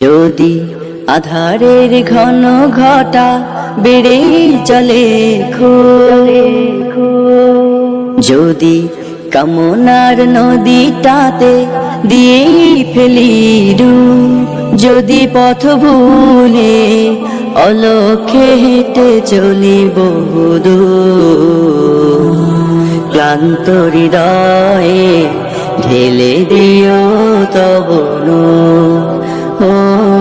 যদি আধারের ঘন ঘটা বেড়ে চলে যদি কামনার নদীটাতে দিয়ে ফেলি যদি পথ ভুলে অলক্ষে হেঁটে চলি বহুদূর ক্লান্ত হৃদয়ে ঢেলে দিও তবনু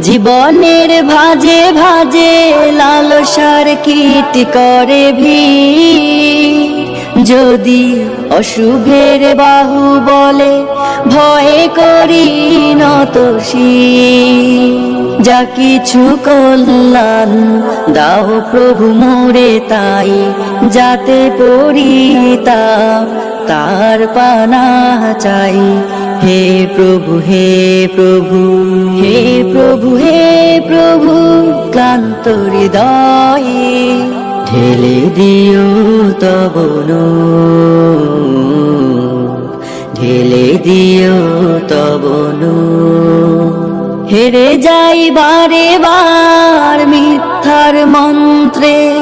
জীবনের ভাজে ভাজে লালসার কীট করে ভিড়। যদি অশুভের বাহু বলে ভয়ে করি নত যা কিছু কল্যাণ দাও প্রভু মোরে তাই, যাতে পরিতা তার পানা চাই। হে প্রভু হে প্রভু হে প্রভু হে প্রভু, ক্লান্ত হৃদয়ে ঢেলে দিও তবনু ঢেলে দিও তবনু হেরে যাই বারে বার মিথ্যার মন্ত্রে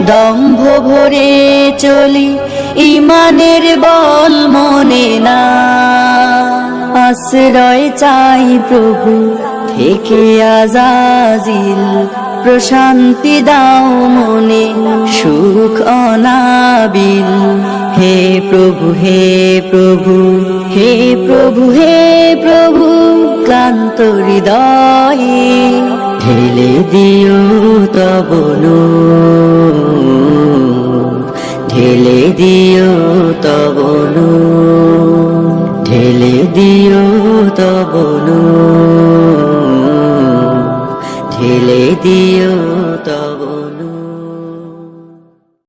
দম্ভ ভরে চলি, ইমানের বল মনে না। আশ্রয় চাই প্রভু, থেকে আজাজিল, প্রশান্তি দাও মনে, সুখ অনাবিল। হে প্রভু হে প্রভু হে প্রভু হে প্রভু, ক্লান্ত হৃদয়ে ঢেলে দিও তবনু দিও তব ঠেলে দিও তব